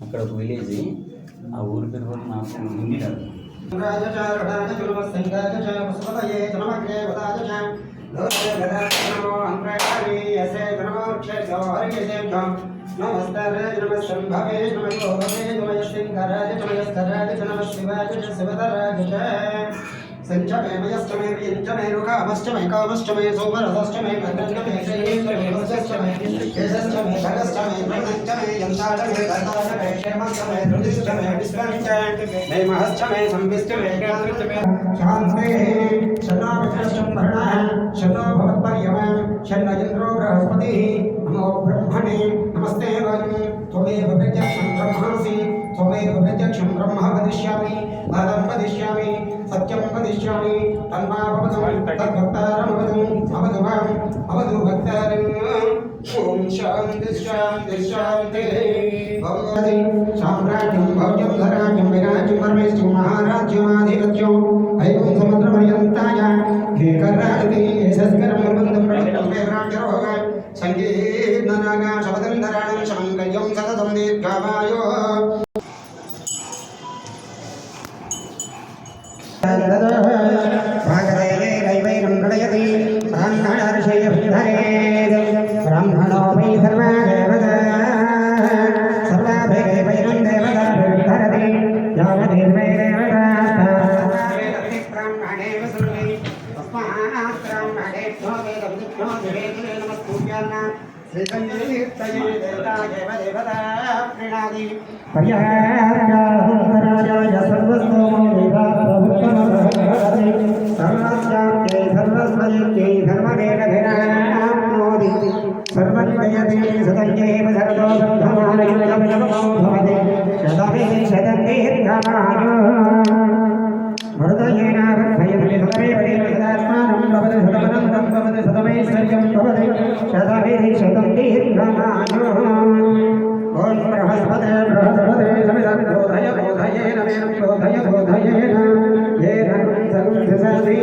అక్కడ ఒక విలేజ్ ఆ ఊరి పేరు కూడా నాకు హిందీ రాదు సంచమే మయశ్చమే వియంచమే రుకామశ్చమే सञ्चमे मयश्चमे व्यञ्चमे रुकामश्चमे कामश्चमे सोमरसश्चमे भद्रञ्चमे शयेश्चमे वंशश्चमे केशश्चमे खगश्चमे प्रणञ्चमे यन्ताडमे कर्ताडमे क्षेमश्चमे धृतिश्चमे विश्वञ्चमे नैमहश्चमे संविश्चमे ज्ञानश्चमे शान्ते शनाविष्णं भरणः शनो भवत्पर्यमे शन्नयन्द्रो बृहस्पतिः नमो ब्रह्मणे नमस्ते वन् त्वमेव प्रज्ञः ब्रह्मासि బ్రహ్మ వదిష్యామి పదం వదిష్యామి సత్యం వదిష్యామి తన్మా భవతం తద్భక్తారమవదం అవదు మాం అవదు భక్తారం ఓం శాంతి శాంతి శాంతి భగవతి సామ్రాజ్యం భౌజం ధరాజ్యం విరాజ్యం పరమేశ్వరం మహారాజ్యమాధిపత్యం ఐకం సముద్రపర్యంతాయ కేకరాడితే యశస్కరం నిర్బంధం ప్రవృత్తం వేదరాజ్యరోగ సంగీర్ణనాగా శపథం ధరాణం శమంగళ్యం ब्राह्मणो वै सर्वादेवता सर्वाभिदैवैरं देवताभिर्धरति यावदेवै ब्राह्मणेव सर्वे तस्मात् ब्राह्मणेभ्यो वेदविद्भ्यो दिवेदिवे नमस्कुर्यान्न श्रीसञ्जीवितये देवतायेव देवता प्रीणादि पर्यायाय सर्वस्तोमो सर्वद्वयते सदन्यैव सर्वो ब्रह्ममानयुक्तमिदमो भवति शतभिः शतदीर्घमायो मरुदयेन वर्धयन्ति सतमेव देवदात्मानं भवति शतमनन्तं भवति शतमैश्वर्यं भवति शतभिः शतं दीर्घमायो ॐ बृहस्पते बृहस्पते समिदं बोधय बोधयेन वेनं बोधय बोधयेन येन सर्वं सिसाधि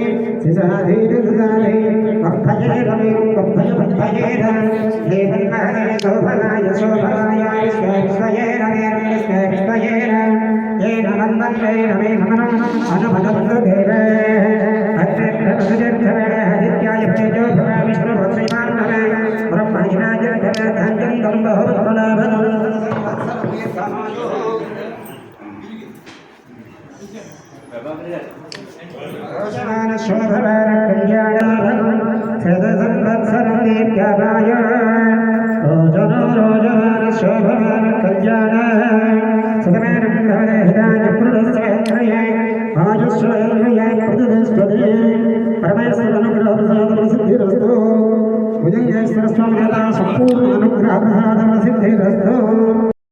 सिसाधीति सिसाधि वर्धयेन वेनं वर्धय శోభనాయ శోభనాయ విష్ణు విష్ణయే రమే విష్ణు విష్ణయే రే నమన్మన్వే రమే నమనం అనుభగవంతుదేవ కళ్యాణ సంవత్సరం దేవ్యాయ ಕಲ್ಯಾಣ ಸದನಾನಂದ ಹೃದಯ ಪುರುಷ